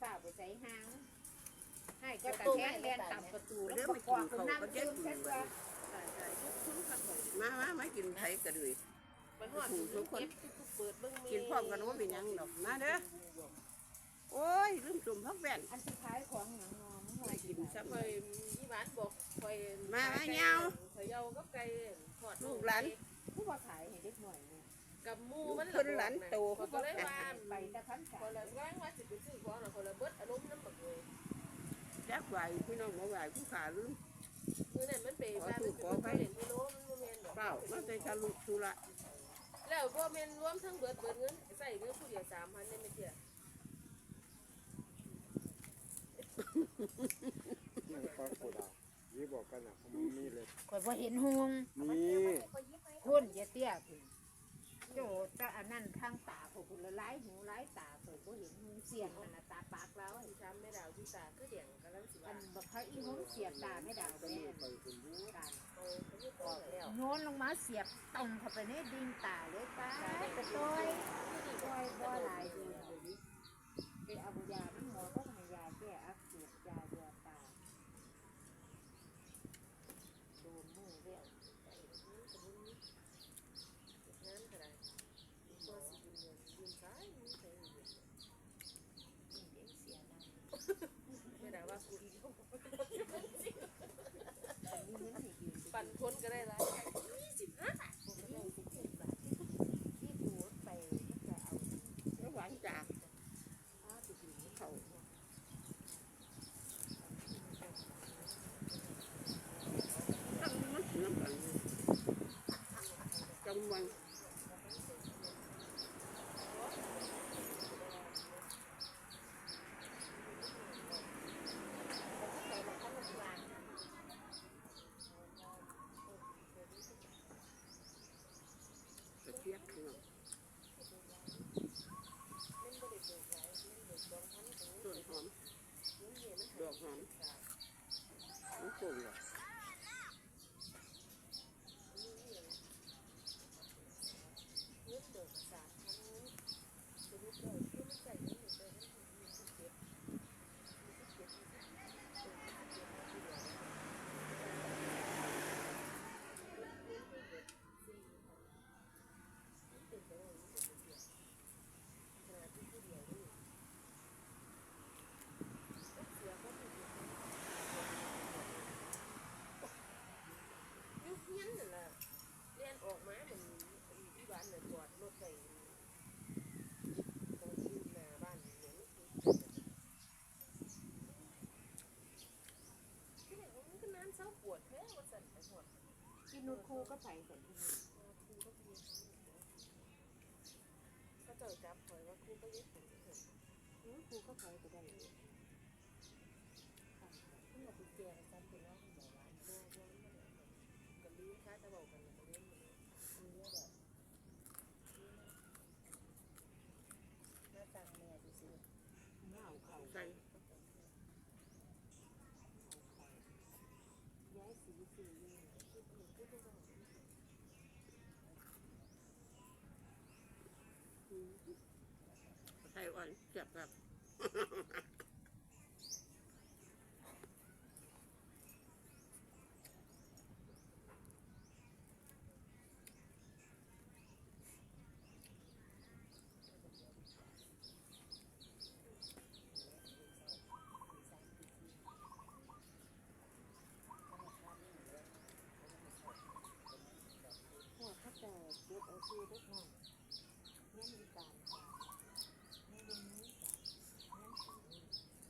ฝ้าไปใส่ห้างให้ก็ตะแคงแลนต่ำประตูแล้วก็กอกคนนั่งซึมแค่ตัวมามามากินไผกระดุยไปหอดทุกคนเปิดเบิ่งกินพร้อมกันว่าเป็นหยังดอกมาเด้อโอ้ยลืมจุ่มพักแว่นอันสุดท้ายของหนังงอมหอยกินซับคอยยี่หวานบอกคอยคอยเยากับไก่ทอดผู้ว่าขายให้เด็กหน่อยเนี่ย กับมูมันคนหลานโตเขาก็เลยว่าไปตะคันคสานละแรงว่าสิไปซื้อของคนละเบิดอารมณ์น้ำบักเลยจักไหวพี่น้องมาไหวผู้ขาลืมมือนั่นมันไปบ้านมันไปเล่นที่โลมันโมเมนดอกเปล่ามาใส่ชาลุทุระแล้วโมเมนรวมทั้งเบิดเบิดเงินใส่เงินผู้เดียวสามพันได้ไม่เที่ยนั่งปลาโคดายี่บอกกันนะผมมีเลยข่อยบ่เห็นหงมีคุณอย่าเตี้ยคุณ โจตะอันนั้นทางตาของคุณละลายหูลายตาข่อยบ่เห็นหงเสียงนั่นน่ะตาปากแล้วที่ทำไม่ดาวที่ตาคือเดี่ยงกำลังสิอัว่านบักเขาอีหงเสียบตาไม่ดาวแม่ไปเป็นรู้ตาโอ้เขาไม่บอกแล้วโยนลงมาเสียบตรงเข้าไปในดินตาเลยป้าไปต้อยต้อยบ่หลายเดือนเลยไปเอายาน้ำหมอก็ให้ยาแก้อักเสบยาเดือตาโดนมือเรียว งานก็ได้ตัวสิยืนยืนซ้ายยืนซ้าย เด็กเสียนะ ไม่ได้ว่าคุณมีเงินให้ยืมปั่นคนก็ได้ละยี่สิบห้า ผมได้สิบเจ็ดบาทที่ดูไปก็จะเอา แล้วหวานจาก อ้าไปดู เขา ตั้งมันถึงน้ำกันจำวัน ใส่ละพันละวาน ตะเกียบพี่น้องต้นหอมดอก หอมมันโป่งเหรอ เงินเบิกสามพันเงินสรุปแล้วคือมันใส่เงินอยู่แต่มันมีสิบเจ็ดมีสิบเจ็ดมีสิบเจ็ดเออมีสิบเจ็ดที่เดียวเงินเงินเบิกสี่พันมันเป็นไปได้ยังไงเดียวขนาดที่ผู้เดียวนี่เสียก็ไม่ดียุคนั้นน่ะล่ะเรียนออกมาเหมือนที่บ้านเนี่ยจอดรถใส่ตรงที่หน้าบ้านเหมือนที่ไหนมันก็น้ำเศร้าปวดแท้ว่าสั่นไปหมด ที่ นุชครูก็ไปแต่ที่นี่ครูก็มีก็เจอจับคอยว่าครูก็ยึดผมเถอะครูก็ไปก็ได้ที่มาติดเตียงจำเป็นว่าคุณหมอว่าตัวตัวนี้มันกับลิ้นค้าจะบอกกันกับลิ้นมันมีเยอะแบบน่าจังเลยดูสิ เงาเขา ใส่ ย้ายสีสี ใส่อ่อนเจ็บแบบพวกเขาแต่เก็บเอาซื้อได้หน่อยนี่มีการนี่เป็นนี้นี่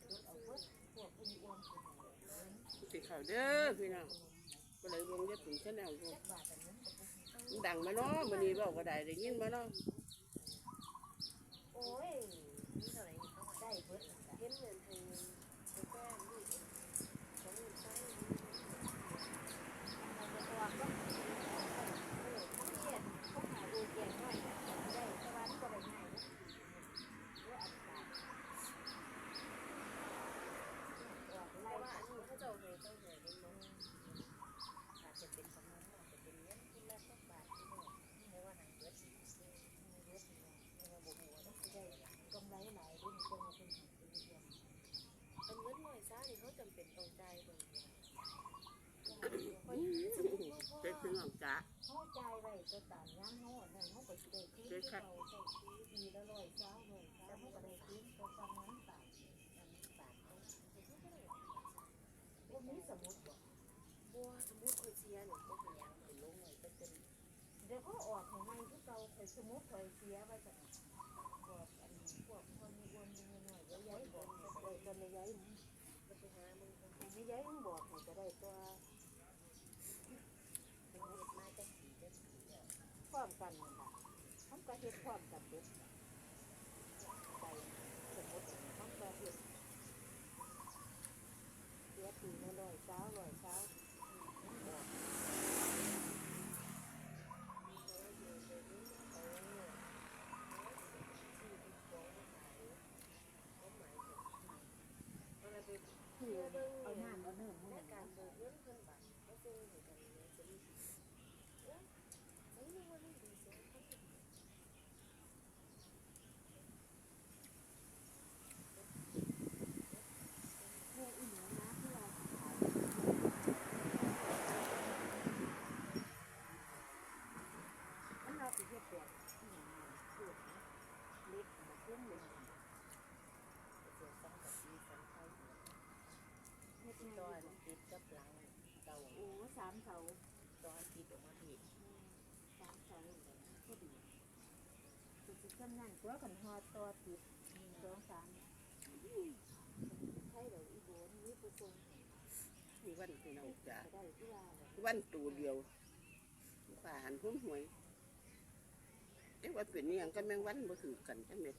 เก็บเอาเพิ่มพวกอุ้มอ้วนคน สิเขาเด้อพี่น้องก็เลยเบิ่งจะถึงเส้นแนวอยู่บาทแต่นั้นมันดังมาเนาะมันนี้บอกก็ได้ได้ยินมาเนาะโอ้ยนี่เท่าไหร่ได้เพิ่มเห็นเงินให้เงินให้แก้มลูกของเงินใช้ มันจะตัวก็เขาเขียนเขาหาดูเขียนหน่อยได้สวรรค์ก็ได้ง่ายว่าอันตราย เพราะว่าอันนี้เขาเจ้าให้เจ้าให้เป็นน้องอาจจะเป็นประมาณอาจจะเป็นเงินที่ละสักบาทที่หนึ่งเพราะว่าหางเบิดสี่สิบ เจ็ด ถึงหลังจ้าเข้าใจไว้ก็ตามย่างเขาอันนั้นเขาก็สิได้คืนเจ็ดครับเขาใส่ปีละร้อยเช้าร้อยเช้าเขาก็ได้คืนก็ตามนั้นตามนั้นตามเขาพวกนี้สมุดบ่บัวสมมติคนเชียร์เนี่ยก็เป็นอย่างเป็นลงเลยก็เป็นเดี๋ยวเขาออกของมันคือเก่าข่อยสมุดข่อยเสียไว้จังบอกอันพวกคนมีวนมีหน้อยย้ายบอกให้ได้ตอนย้ายก็ไปหามึงคนๆไม่ย้ายมึงบอกให้ก็ได้ตัว เป็นเฮ็ดมาจักปีจักปีแล้ว พ ร้อมกันนั่นล่ะทำก็เฮ็ดพร้อมกันเด็ดไปสมุดทำก็เฮ็ดเสียปีละร้อยเช้าร้อยเช้าอืมบอก คือเอาน้ำเอาเนื้อให้ และ มัน การเบิกเงินเพิ่นบัตรก็ซึ่งเหมือนกันเนี่ยจะมีเอ้ยไม่รู้ว่ามันดีเสียเขาเป็น แค่อีเหนือนะที่เราขายมันเราสิเฮ็ดแบบอีหยังเนี่ยพูดนะเล็กมาเครื่องเล็ก เสียสังกับปีสังไทย เฮ็ด ตอนติดกับหลังเก่าโอ้สามเสาตอนติดออกมาผิด สามเสาเลย ก็ดีคือสิจำนั่นตัวกันฮอดตัวติดสองสามใช่เดี๋ยวอีโบนนี่ผู้ทรงมีวันพี่น้องจ้าจะได้ที่ว่าวันตูเดียวฝ่าหันหุ้นหวยเอ๊ะว่าเป็นนี่ยังก็แมงวันบ่ถือกันจังเม็ด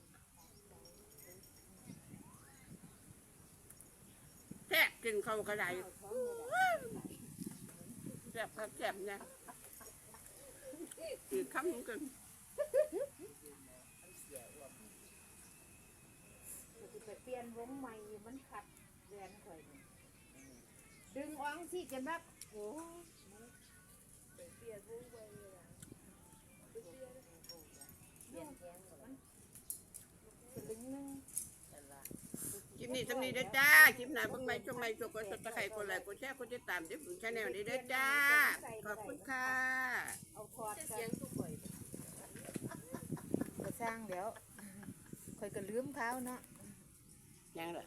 แทบกินเขาวกระไดเอาท้องเลยแหละแซ่บแซ่บเนี่ย อีกคำหนึงกันก็สิไปเปลี่ยนวงใหม่มันขัดแวนข่อยนี่ดึงอ้องสิจนแบบโอ้ไปเปลี่ยนวงใหม่เลยล่ะเปลี่ยนแขนแทงหมดแล้ว สลึงหนึง แต่ละ คลิปนี้จำนี้ได้จ้า คลิปหน้าเบิ่งใหม่ช่วงใหม่ช่วงกดติดตามกดไลค์กดแชร์กดติดตามเดี๋ยวผมชาแนลนี้ได้จ้า ขอบคุณค่ะ เอาคอร์ดกัเสียนงทุกข่อยก็สร้างแล้วคอยก็ลืมเขาเนาะ ยังเหรอ